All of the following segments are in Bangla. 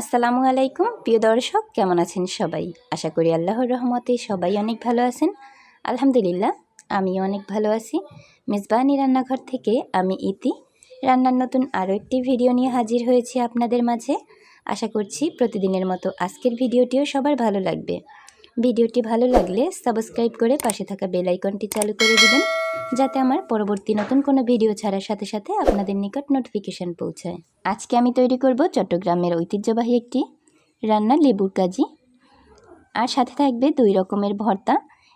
আসসালামু আলাইকুম, প্রিয় দর্শক, কেমন আছেন সবাই? আশা করি আল্লাহর রহমতে সবাই অনেক ভালো আছেন। আলহামদুলিল্লাহ আমি অনেক ভালো আছি। মেজবানি রান্নাঘর থেকে আমি ইতি। রান্নার নতুন আরও একটি ভিডিও নিয়ে হাজির হয়েছি আপনাদের মাঝে। আশা করছি প্রতিদিনের মতো আজকের ভিডিওটিও সবার ভালো লাগবে। ভিডিওটি ভালো লাগলে সাবস্ক্রাইব করে পাশে থাকা বেল আইকনটি চালু করে দিবেন। যাতে আমার পরবর্তী নতুন কোনো ভিডিও ছাড়ার সাথে সাথে আপনাদের নিকট নোটিফিকেশান পৌঁছায়। আজকে আমি তৈরি করব চট্টগ্রামের ঐতিহ্যবাহী একটি রান্না লেবুর কাজি। আর সাথে থাকবে দুই রকমের ভর্তা।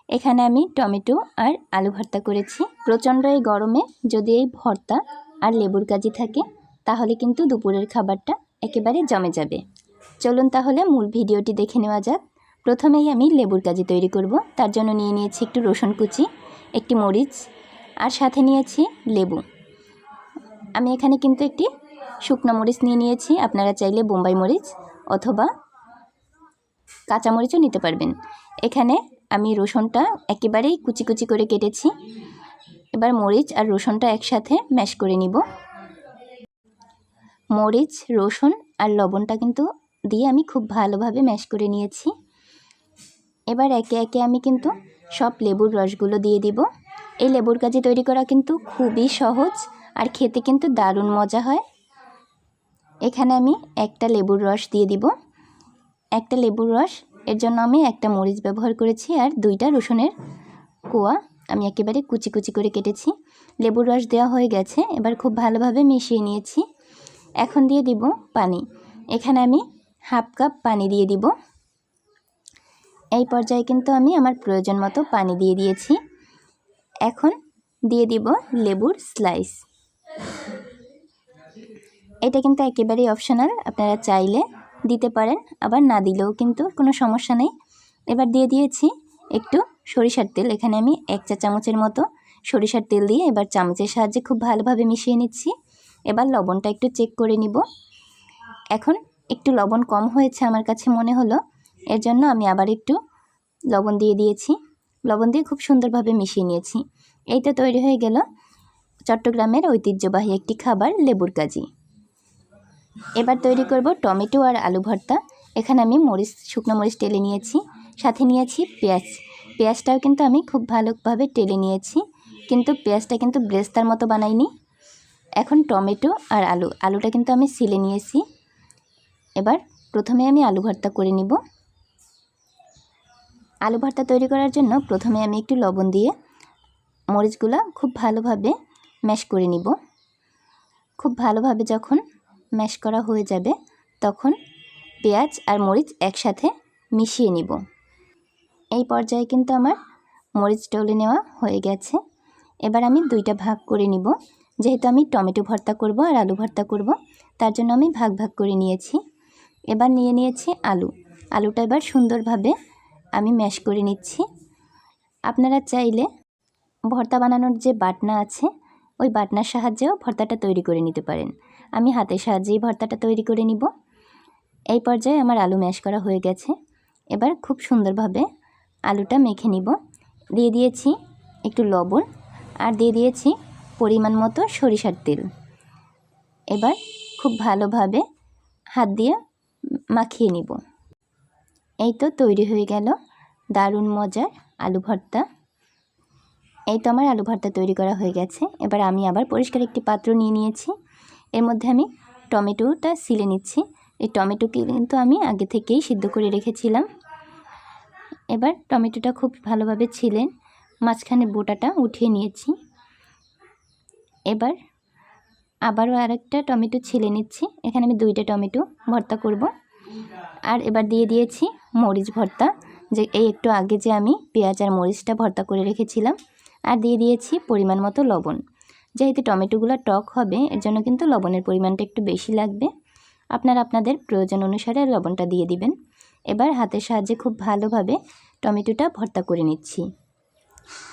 এখানে আমি টমেটো আর আলু ভর্তা করেছি। প্রচণ্ড এই গরমে যদি এই ভর্তা আর লেবুর কাজি থাকে, তাহলে কিন্তু দুপুরের খাবারটা একেবারে জমে যাবে। চলুন তাহলে মূল ভিডিওটি দেখে নেওয়া যাক। প্রথমেই আমি লেবুর কাজি তৈরি করব। তার জন্য নিয়ে নিয়েছি একটু রসুন কুচি, একটি মরিচ আর সাথে নিয়েছি লেবু। আমি এখানে কিন্তু একটি শুকনো মরিচ নিয়ে নিয়েছি। আপনারা চাইলে বোম্বাই মরিচ অথবা কাঁচা মরিচও নিতে পারবেন। এখানে আমি রসুনটা একেবারেই কুচি কুচি করে কেটেছি। এবার মরিচ আর রসুনটা একসাথে ম্যাশ করে নিব। মরিচ, রসুন আর লবণটা কিন্তু দিয়ে আমি খুব ভালোভাবে ম্যাশ করে নিয়েছি। এবার একে একে আমি কিন্তু সব লেবুর রসগুলো দিয়ে দিব। এই লেবুর কাজি তৈরি করা কিন্তু খুবই সহজ আর খেতে কিন্তু দারুণ মজা হয়। এখানে আমি একটা লেবুর রস দিয়ে দিব। একটা লেবুর রস, এর জন্য আমি একটা মরিচ ব্যবহার করেছি আর দুইটা রসুনের কোয়া। আমি একেবারে কুচি কুচি করে কেটেছি। লেবুর রস দেওয়া হয়ে গেছে, এবার খুব ভালোভাবে মিশিয়ে নিয়েছি। এখন দিয়ে দিব পানি। এখানে আমি হাফ কাপ পানি দিয়ে দিব। এই পর্যায়ে কিন্তু আমি আমার প্রয়োজন মতো পানি দিয়ে দিয়েছি। এখন দিয়ে দিব লেবুর স্লাইস এটা কিন্তু একেবারেই অপশনাল আপনারা চাইলে দিতে পারেন, আবার না দিলেও কিন্তু কোনো সমস্যা নেই। এবার দিয়ে দিয়েছি একটু সরিষার তেল, এখানে আমি এক চা চামচের মতো সরিষার তেল দিয়ে এবার চামচের সাহায্যে খুব ভালোভাবে মিশিয়ে নিচ্ছি। এবার লবণটা একটু চেক করে নিব। এখন একটু লবণ কম হয়েছে আমার কাছে মনে হলো, এর জন্য আমি আবার একটু লবণ দিয়ে দিয়েছি। লবণ দিয়ে খুব সুন্দরভাবে মিশিয়ে নিয়েছি। এই তো তৈরি হয়ে গেল চট্টগ্রামের ঐতিহ্যবাহী একটি খাবার, লেবুর কাজি। এবার তৈরি করব টমেটো আর আলু ভর্তা। এখানে আমি মরিচ, শুকনো মরিচ টেলে নিয়েছি, সাথে নিয়েছি পেঁয়াজ। পেঁয়াজটাও কিন্তু আমি খুব ভালোভাবে টেলে নিয়েছি, কিন্তু পেঁয়াজটা কিন্তু ব্রেস্তার মতো বানাইনি। এখন টমেটো আর আলু, আলুটা কিন্তু আমি সিলে নিয়েছি। এবার প্রথমে আমি আলু ভর্তা করে নিব। আলু ভর্তা তৈরি করার জন্য প্রথমে আমি একটু লবণ দিয়ে মরিচগুলো খুব ভালোভাবে ম্যাশ করে নিব। খুব ভালোভাবে যখন ম্যাশ করা হয়ে যাবে, তখন পেঁয়াজ আর মরিচ একসাথে মিশিয়ে নিব। এই পর্যায়ে কিন্তু আমার মরিচ টলে নেওয়া হয়ে গেছে। এবার আমি দুইটা ভাগ করে নিব। যেহেতু আমি টমেটো ভর্তা করব আর আলু ভর্তা করব, তার জন্য আমি ভাগ ভাগ করে নিয়েছি। এবার নিয়ে নিয়েছি আলু। আলুটা এবার সুন্দরভাবে আমি ম্যাশ করে নিচ্ছি। আপনারা চাইলে ভর্তা বানানোর যে বাটনা আছে, ওই বাটনার সাহায্যেও ভর্তাটা তৈরি করে নিতে পারেন। আমি হাতের সাহায্যেই ভর্তাটা তৈরি করে নিব। এই পর্যায়ে আমার আলু ম্যাশ করা হয়ে গেছে। এবার খুব সুন্দরভাবে আলুটা মেখে নিব। দিয়ে দিয়েছি একটু লবণ আর দিয়ে দিয়েছি পরিমাণ মতো সরিষার তেল। এবার খুব ভালোভাবে হাত দিয়ে মাখিয়ে নিব। এই তো তৈরি হয়ে গেল। দারুণ মজার আলু ভর্তা। এই তো আমার আলু ভর্তা তৈরি করা হয়ে গেছে। এবার আমি আবার পরিষ্কার একটি পাত্র নিয়ে নিয়েছি। এর মধ্যে আমি টমেটোটা সিলে নিচ্ছি। এই টমেটোকে কিন্তু আমি আগে থেকেই সিদ্ধ করে রেখেছিলাম। এবার টমেটোটা খুব ভালোভাবে ছিলেন মাঝখানে বোটাটা উঠিয়ে নিয়েছি। এবার আবারও আরেকটা টমেটো ছিলে নিচ্ছি। এখানে আমি দুইটা টমেটো ভর্তা করব। আর এবার দিয়ে দিয়েছি মরিচ ভর্তা, যে এই একটু আগে যে আমি পেঁয়াজ আর মরিচটা ভর্তা করে রেখেছিলাম, আর দিয়ে দিয়েছি পরিমাণ মতো লবণ। যেহেতু টমেটোগুলো টক হবে, এর জন্য কিন্তু লবণের পরিমাণটা একটু বেশি লাগবে। আপনারা আপনাদের প্রয়োজন অনুসারে লবণটা দিয়ে দিবেন। এবার হাতের সাহায্যে খুব ভালোভাবে টমেটোটা ভর্তা করে নিচ্ছি।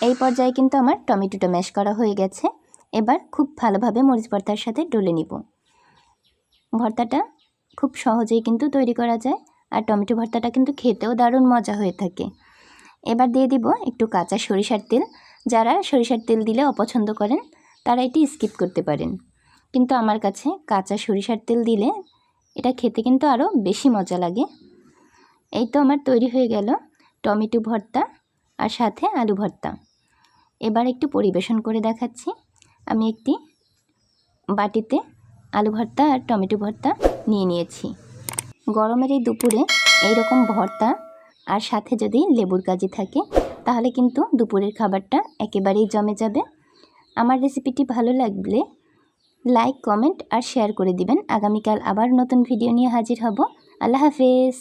এই পর্যায়ে কিন্তু আমার টমেটোটা ম্যাশ করা হয়ে গেছে। এবার খুব ভালোভাবে মরিচ ভর্তার সাথে ডলে নিব। ভর্তাটা খুব সহজেই কিন্তু তৈরি করা যায়। আর টমেটো ভর্তাটা কিন্তু খেতেও দারুণ মজা হয়ে থাকে। এবার দিয়ে দিব একটু কাঁচা সরিষার তেল। যারা সরিষার তেল দিলে অপছন্দ করেন, তারা এটি স্কিপ করতে পারেন। কিন্তু আমার কাছে কাঁচা সরিষার তেল দিলে এটা খেতে কিন্তু আরও বেশি মজা লাগে। এই তো আমার তৈরি হয়ে গেল টমেটো ভর্তা আর সাথে আলু ভর্তা। এবার একটু পরিবেশন করে দেখাচ্ছি। আমি একটি বাটিতে আলু ভর্তা আর টমেটো ভর্তা নিয়ে নিয়েছি। গরমের এই দুপুরে এইরকম ভর্তা আর সাথে যদি লেবুর কাজি থাকে, তাহলে কিন্তু দুপুরের খাবারটা একেবারেই জমে যাবে। আমার রেসিপিটি ভালো লাগলে লাইক, কমেন্ট আর শেয়ার করে দিবেন। আগামীকাল আবার নতুন ভিডিও নিয়ে হাজির হব। আল্লাহ হাফেজ।